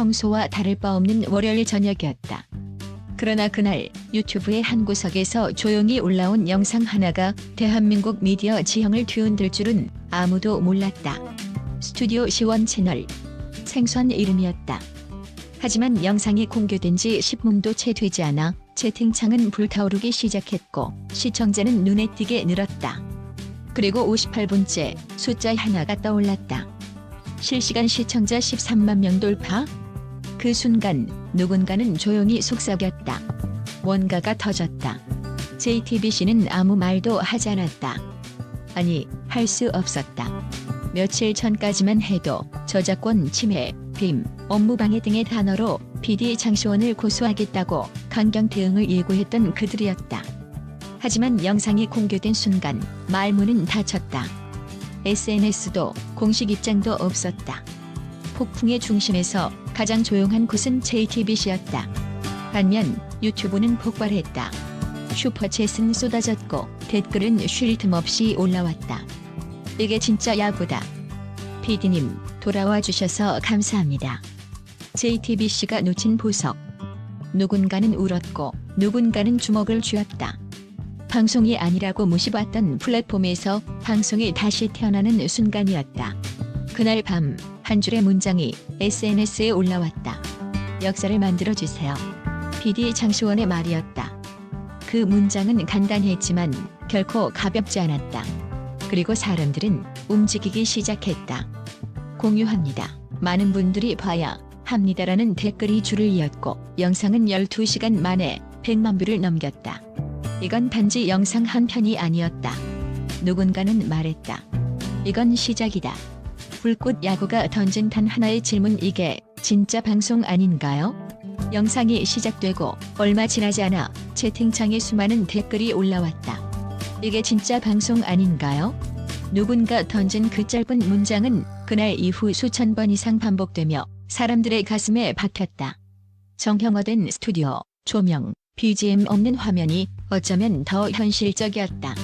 평소와 다를 바 없는 월요일 저녁이었다. 그러나 그날 유튜브의 한 구석에서 조용히 올라온 영상 하나가 대한민국 미디어 지형을 뒤흔들 줄은 아무도 몰랐다. 스튜디오 시원 채널. 생소한 이름이었다. 하지만 영상이 공개된 지 10분도 채 되지 않아 채팅창은 불타오르기 시작했고 시청자는 눈에 띄게 늘었다. 그리고 58분째 숫자 하나가 떠올랐다. 실시간 시청자 13만 명 돌파? 그 순간 누군가는 조용히 속삭였다. 뭔가가 터졌다. JTBC는 아무 말도 하지 않았다. 아니, 할 수 없었다. 며칠 전까지만 해도 저작권 침해, 빔, 업무방해 등의 단어로 PD 장시원을 고소하겠다고 강경 대응을 예고했던 그들이었다. 하지만 영상이 공개된 순간 말문은 닫혔다. SNS도 공식 입장도 없었다. 폭풍의 중심에서 가장 조용한 곳은 JTBC였다. 반면 유튜브는 폭발했다. 슈퍼챗은 쏟아졌고 댓글은 쉴 틈 없이 올라왔다. 이게 진짜 야구다. PD님 돌아와 주셔서 감사합니다. JTBC가 놓친 보석. 누군가는 울었고 누군가는 주먹을 쥐었다. 방송이 아니라고 무시받던 플랫폼에서 방송이 다시 태어나는 순간이었다. 그날 밤 한 줄의 문장이 SNS에 올라왔다. 역사를 만들어 주세요. PD 장시원의 말이었다. 그 문장은 간단했지만 결코 가볍지 않았다. 그리고 사람들은 움직이기 시작했다. 공유합니다. 많은 분들이 봐야 합니다라는 댓글이 줄을 이었고 영상은 12시간 만에 100만 뷰를 넘겼다. 이건 단지 영상 한 편이 아니었다. 누군가는 말했다. 이건 시작이다. 불꽃 야구가 던진 단 하나의 질문 이게 진짜 방송 아닌가요? 영상이 시작되고 얼마 지나지 않아 채팅창에 수많은 댓글이 올라왔다. 이게 진짜 방송 아닌가요? 누군가 던진 그 짧은 문장은 그날 이후 수천 번 이상 반복되며 사람들의 가슴에 박혔다. 정형화된 스튜디오, 조명, BGM 없는 화면이 어쩌면 더 현실적이었다.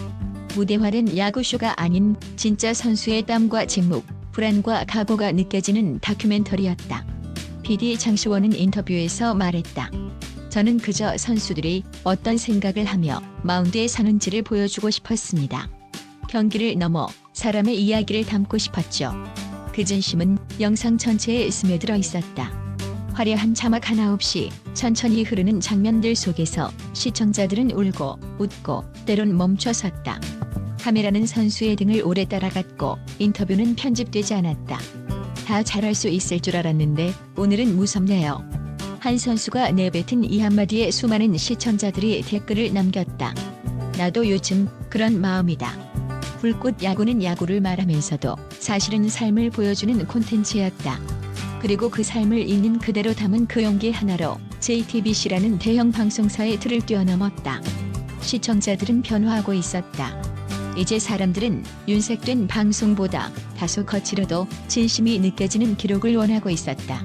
무대화된 야구쇼가 아닌 진짜 선수의 땀과 직묵, 불안과 각오가 느껴지는 다큐멘터리였다. PD 장시원은 인터뷰에서 말했다. 저는 그저 선수들이 어떤 생각을 하며 마운드에 서는지를 보여주고 싶었습니다. 경기를 넘어 사람의 이야기를 담고 싶었죠. 그 진심은 영상 전체에 스며들어 있었다. 화려한 자막 하나 없이 천천히 흐르는 장면들 속에서 시청자들은 울고 웃고 때론 멈춰섰다. 카메라는 선수의 등을 오래 따라갔고 인터뷰는 편집되지 않았다. 다 잘할 수 있을 줄 알았는데 오늘은 무섭네요. 한 선수가 내뱉은 이 한마디에 수많은 시청자들이 댓글을 남겼다. 나도 요즘 그런 마음이다. 불꽃 야구는 야구를 말하면서도 사실은 삶을 보여주는 콘텐츠였다. 그리고 그 삶을 있는 그대로 담은 그 용기 하나로 JTBC라는 대형 방송사의 틀을 뛰어넘었다. 시청자들은 변화하고 있었다. 이제 사람들은 윤색된 방송보다 다소 거칠어도 진심이 느껴지는 기록을 원하고 있었다.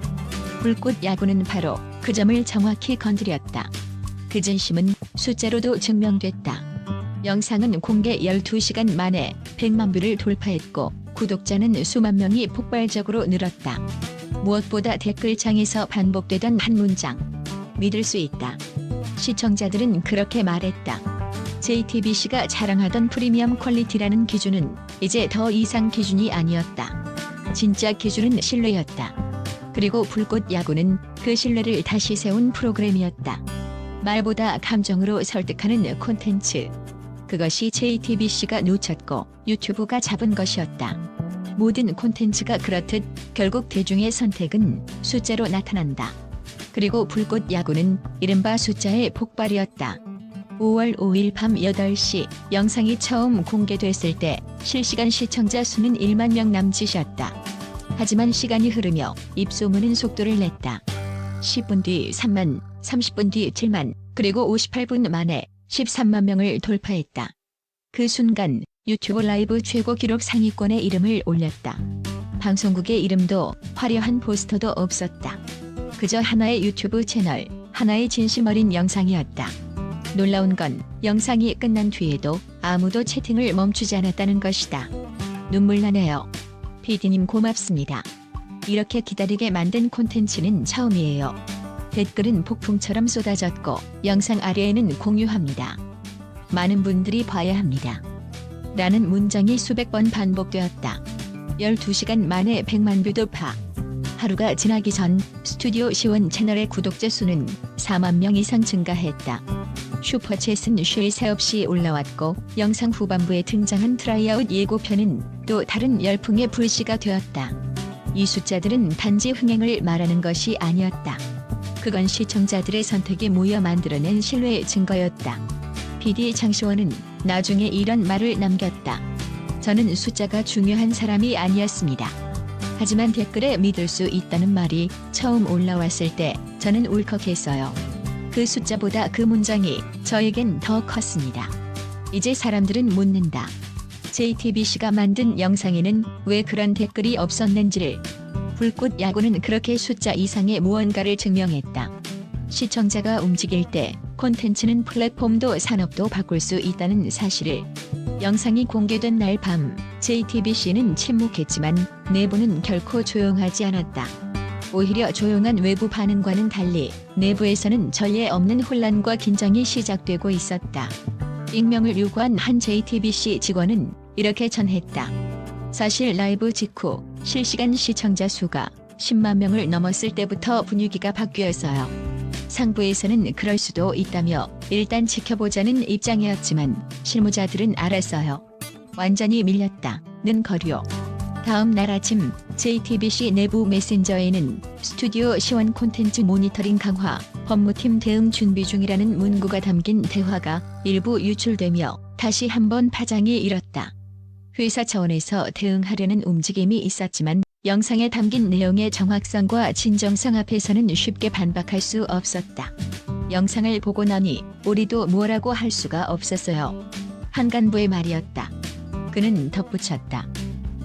불꽃 야구는 바로 그 점을 정확히 건드렸다. 그 진심은 숫자로도 증명됐다. 영상은 공개 12시간 만에 100만 뷰를 돌파했고 구독자는 수만 명이 폭발적으로 늘었다. 무엇보다 댓글창에서 반복되던 한 문장. 믿을 수 있다. 시청자들은 그렇게 말했다. JTBC가 자랑하던 프리미엄 퀄리티라는 기준은 이제 더 이상 기준이 아니었다. 진짜 기준은 신뢰였다. 그리고 불꽃 야구는 그 신뢰를 다시 세운 프로그램이었다. 말보다 감정으로 설득하는 콘텐츠. 그것이 JTBC가 놓쳤고 유튜브가 잡은 것이었다. 모든 콘텐츠가 그렇듯 결국 대중의 선택은 숫자로 나타난다. 그리고 불꽃 야구는 이른바 숫자의 폭발이었다. 5월 5일 밤 8시 영상이 처음 공개됐을 때 실시간 시청자 수는 1만 명 남짓이었다. 하지만 시간이 흐르며 입소문은 속도를 냈다. 10분 뒤 3만, 30분 뒤 7만, 그리고 58분 만에 13만 명을 돌파했다. 그 순간 유튜브 라이브 최고 기록 상위권에 이름을 올렸다. 방송국의 이름도 화려한 포스터도 없었다. 그저 하나의 유튜브 채널, 하나의 진심 어린 영상이었다. 놀라운 건 영상이 끝난 뒤에도 아무도 채팅을 멈추지 않았다는 것이다. 눈물 나네요. PD님 고맙습니다. 이렇게 기다리게 만든 콘텐츠는 처음이에요. 댓글은 폭풍처럼 쏟아졌고 영상 아래에는 공유합니다. 많은 분들이 봐야 합니다. 라는 문장이 수백 번 반복되었다. 12시간 만에 100만 뷰 돌파. 하루가 지나기 전 스튜디오 시원 채널의 구독자 수는 4만 명 이상 증가했다. 슈퍼챗은 쉴새 없이 올라왔고 영상 후반부에 등장한 트라이아웃 예고편은 또 다른 열풍의 불씨가 되었다. 이 숫자들은 단지 흥행을 말하는 것이 아니었다. 그건 시청자들의 선택이 모여 만들어낸 신뢰의 증거였다. PD 장시원은 나중에 이런 말을 남겼다. 저는 숫자가 중요한 사람이 아니었습니다. 하지만 댓글에 믿을 수 있다는 말이 처음 올라왔을 때 저는 울컥했어요. 그 숫자보다 그 문장이 저에겐 더 컸습니다. 이제 사람들은 묻는다. JTBC가 만든 영상에는 왜 그런 댓글이 없었는지를 불꽃 야구는 그렇게 숫자 이상의 무언가를 증명했다. 시청자가 움직일 때 콘텐츠는 플랫폼도 산업도 바꿀 수 있다는 사실을 영상이 공개된 날 밤 JTBC는 침묵했지만 내부는 결코 조용하지 않았다. 오히려 조용한 외부 반응과는 달리 내부에서는 전례 없는 혼란과 긴장이 시작되고 있었다. 익명을 요구한 한 JTBC 직원은 이렇게 전했다. 사실 라이브 직후 실시간 시청자 수가 10만 명을 넘었을 때부터 분위기가 바뀌었어요. 상부에서는 그럴 수도 있다며 일단 지켜보자는 입장이었지만 실무자들은 알았어요. 완전히 밀렸다 는 거려. 다음 날 아침 JTBC 내부 메신저에는 스튜디오 시원 콘텐츠 모니터링 강화 법무팀 대응 준비 중이라는 문구가 담긴 대화가 일부 유출되며 다시 한번 파장이 일었다. 회사 차원에서 대응하려는 움직임이 있었지만 영상에 담긴 내용의 정확성과 진정성 앞에서는 쉽게 반박할 수 없었다. 영상을 보고 나니 우리도 뭐라고 할 수가 없었어요. 한 간부의 말이었다. 그는 덧붙였다.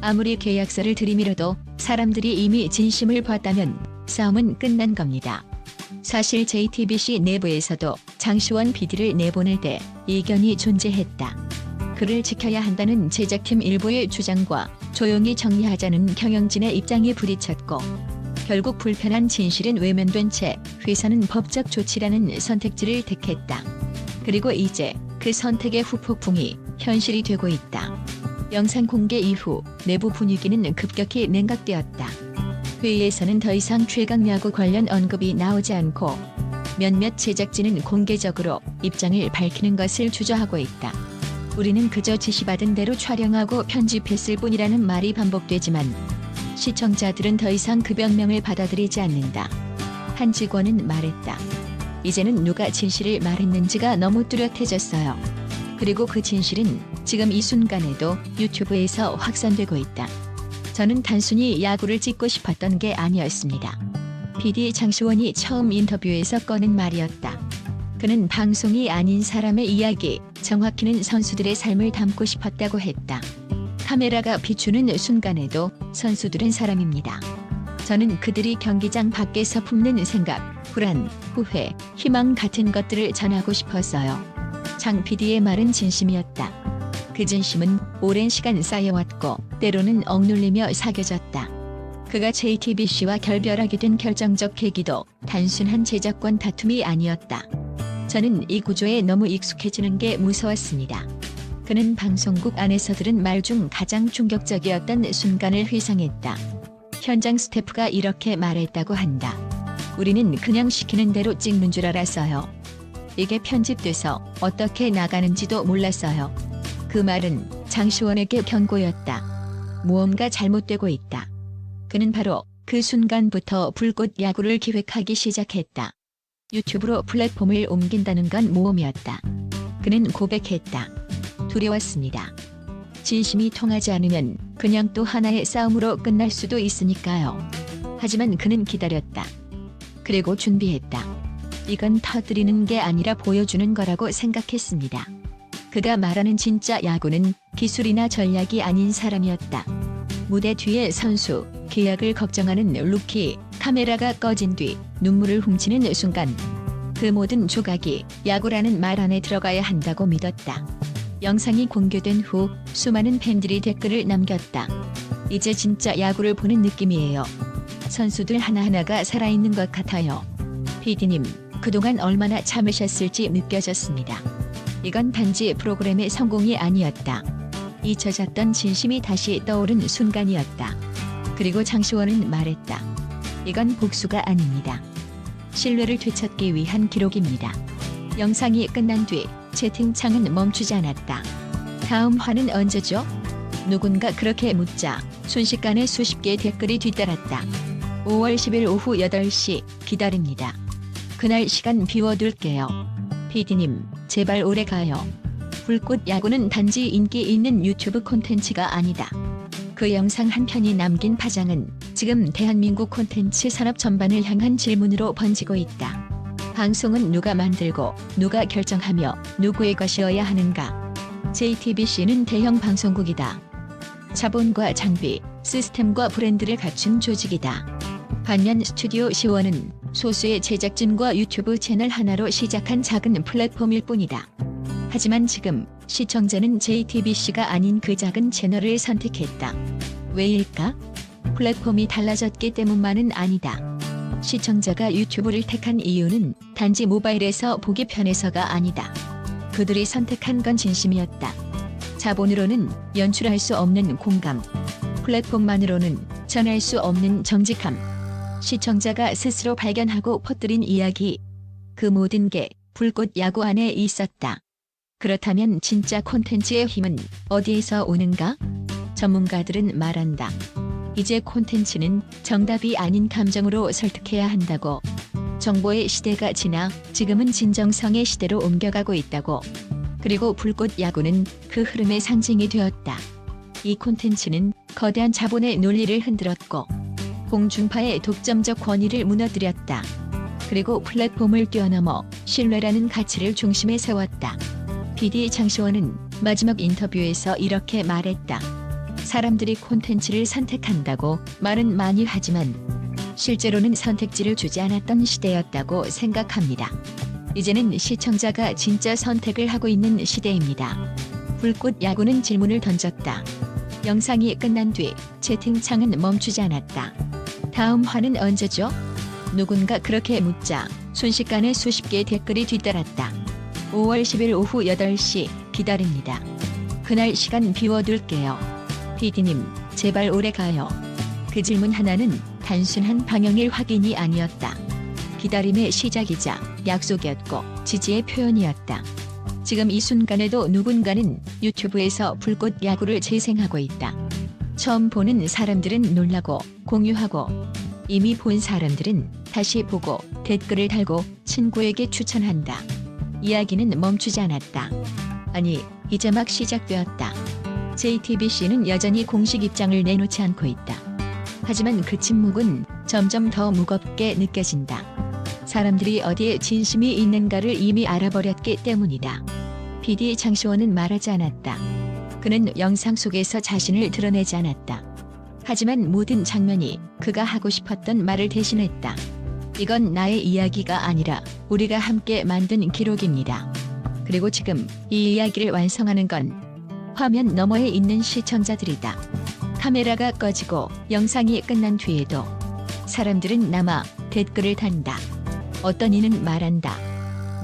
아무리 계약서를 들이밀어도 사람들이 이미 진심을 봤다면 싸움은 끝난 겁니다. 사실 JTBC 내부에서도 장시원 PD를 내보낼 때 이견이 존재했다. 그를 지켜야 한다는 제작팀 일부의 주장과 조용히 정리하자는 경영진의 입장이 부딪혔고 결국 불편한 진실은 외면된 채 회사는 법적 조치라는 선택지를 택했다. 그리고 이제 그 선택의 후폭풍이 현실이 되고 있다. 영상 공개 이후 내부 분위기는 급격히 냉각되었다. 회의에서는 더 이상 최강 야구 관련 언급이 나오지 않고 몇몇 제작진은 공개적으로 입장을 밝히는 것을 주저하고 있다. 우리는 그저 지시받은 대로 촬영하고 편집했을 뿐이라는 말이 반복되지만 시청자들은 더 이상 그 변명을 받아들이지 않는다. 한 직원은 말했다. 이제는 누가 진실을 말했는지가 너무 뚜렷해졌어요. 그리고 그 진실은 지금 이 순간에도 유튜브에서 확산되고 있다. 저는 단순히 야구를 찍고 싶었던 게 아니었습니다. PD 장시원이 처음 인터뷰에서 꺼낸 말이었다. 그는 방송이 아닌 사람의 이야기, 정확히는 선수들의 삶을 담고 싶었다고 했다. 카메라가 비추는 순간에도 선수들은 사람입니다. 저는 그들이 경기장 밖에서 품는 생각, 불안, 후회, 희망 같은 것들을 전하고 싶었어요. 장 PD의 말은 진심이었다. 그 진심은 오랜 시간 쌓여왔고 때로는 억눌리며 사겨졌다. 그가 JTBC와 결별하게 된 결정적 계기도 단순한 제작권 다툼이 아니었다. 저는 이 구조에 너무 익숙해지는 게 무서웠습니다. 그는 방송국 안에서 들은 말 중 가장 충격적이었던 순간을 회상했다. 현장 스태프가 이렇게 말했다고 한다. 우리는 그냥 시키는 대로 찍는 줄 알았어요. 이게 편집돼서 어떻게 나가는지도 몰랐어요. 그 말은 장시원에게 경고였다. 무언가 잘못되고 있다. 그는 바로 그 순간부터 불꽃 야구를 기획하기 시작했다. 유튜브로 플랫폼을 옮긴다는 건 모험이었다. 그는 고백했다. 두려웠습니다. 진심이 통하지 않으면 그냥 또 하나의 싸움으로 끝날 수도 있으니까요. 하지만 그는 기다렸다. 그리고 준비했다. 이건 터뜨리는 게 아니라 보여주는 거라고 생각했습니다. 그가 말하는 진짜 야구는 기술이나 전략이 아닌 사람이었다. 무대 뒤에 선수, 계약을 걱정하는 루키, 카메라가 꺼진 뒤 눈물을 훔치는 순간 그 모든 조각이 야구라는 말 안에 들어가야 한다고 믿었다. 영상이 공개된 후 수많은 팬들이 댓글을 남겼다. 이제 진짜 야구를 보는 느낌이에요. 선수들 하나하나가 살아있는 것 같아요. PD님, 그동안 얼마나 참으셨을지 느껴졌습니다. 이건 단지 프로그램의 성공이 아니었다. 잊혀졌던 진심이 다시 떠오른 순간이었다. 그리고 장시원은 말했다. 이건 복수가 아닙니다. 신뢰를 되찾기 위한 기록입니다. 영상이 끝난 뒤 채팅창은 멈추지 않았다. 다음 화는 언제죠? 누군가 그렇게 묻자 순식간에 수십 개의 댓글이 뒤따랐다. 5월 10일 오후 8시 기다립니다. 그날 시간 비워둘게요. PD님, 제발 오래 가요. 불꽃 야구는 단지 인기 있는 유튜브 콘텐츠가 아니다. 그 영상 한 편이 남긴 파장은 지금 대한민국 콘텐츠 산업 전반을 향한 질문으로 번지고 있다. 방송은 누가 만들고 누가 결정하며 누구의 것이어야 하는가? JTBC는 대형 방송국이다. 자본과 장비, 시스템과 브랜드를 갖춘 조직이다. 반면 스튜디오 시원은 소수의 제작진과 유튜브 채널 하나로 시작한 작은 플랫폼일 뿐이다. 하지만 지금 시청자는 JTBC가 아닌 그 작은 채널을 선택했다. 왜일까? 플랫폼이 달라졌기 때문만은 아니다. 시청자가 유튜브를 택한 이유는 단지 모바일에서 보기 편해서가 아니다. 그들이 선택한 건 진심이었다. 자본으로는 연출할 수 없는 공감, 플랫폼만으로는 전할 수 없는 정직함. 시청자가 스스로 발견하고 퍼뜨린 이야기. 그 모든 게 불꽃 야구 안에 있었다. 그렇다면 진짜 콘텐츠의 힘은 어디에서 오는가? 전문가들은 말한다. 이제 콘텐츠는 정답이 아닌 감정으로 설득해야 한다고. 정보의 시대가 지나 지금은 진정성의 시대로 옮겨가고 있다고. 그리고 불꽃 야구는 그 흐름의 상징이 되었다. 이 콘텐츠는 거대한 자본의 논리를 흔들었고 공중파의 독점적 권위를 무너뜨렸다. 그리고 플랫폼을 뛰어넘어 신뢰라는 가치를 중심에 세웠다. PD 장시원은 마지막 인터뷰에서 이렇게 말했다. 사람들이 콘텐츠를 선택한다고 말은 많이 하지만 실제로는 선택지를 주지 않았던 시대였다고 생각합니다. 이제는 시청자가 진짜 선택을 하고 있는 시대입니다. 불꽃 야구는 질문을 던졌다. 영상이 끝난 뒤 채팅창은 멈추지 않았다. 다음 화는 언제죠? 누군가 그렇게 묻자 순식간에 수십 개의 댓글이 뒤따랐다. 5월 10일 오후 8시 기다립니다. 그날 시간 비워둘게요. PD님, 제발 오래 가요. 그 질문 하나는 단순한 방영일 확인이 아니었다. 기다림의 시작이자 약속이었고 지지의 표현이었다. 지금 이 순간에도 누군가는 유튜브에서 불꽃 야구를 재생하고 있다. 처음 보는 사람들은 놀라고 공유하고 이미 본 사람들은 다시 보고 댓글을 달고 친구에게 추천한다. 이야기는 멈추지 않았다. 아니, 이제 막 시작되었다. JTBC는 여전히 공식 입장을 내놓지 않고 있다. 하지만 그 침묵은 점점 더 무겁게 느껴진다. 사람들이 어디에 진심이 있는가를 이미 알아버렸기 때문이다. PD 장시원은 말하지 않았다. 그는 영상 속에서 자신을 드러내지 않았다. 하지만 모든 장면이 그가 하고 싶었던 말을 대신했다. 이건 나의 이야기가 아니라 우리가 함께 만든 기록입니다. 그리고 지금 이 이야기를 완성하는 건 화면 너머에 있는 시청자들이다. 카메라가 꺼지고 영상이 끝난 뒤에도 사람들은 남아 댓글을 단다. 어떤 이는 말한다.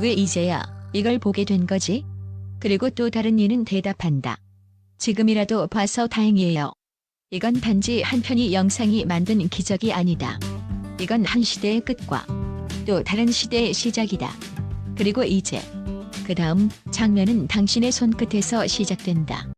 왜 이제야 이걸 보게 된 거지? 그리고 또 다른 이는 대답한다. 지금이라도 봐서 다행이에요. 이건 단지 한 편의 영상이 만든 기적이 아니다. 이건 한 시대의 끝과 또 다른 시대의 시작이다. 그리고 이제 그 다음 장면은 당신의 손끝에서 시작된다.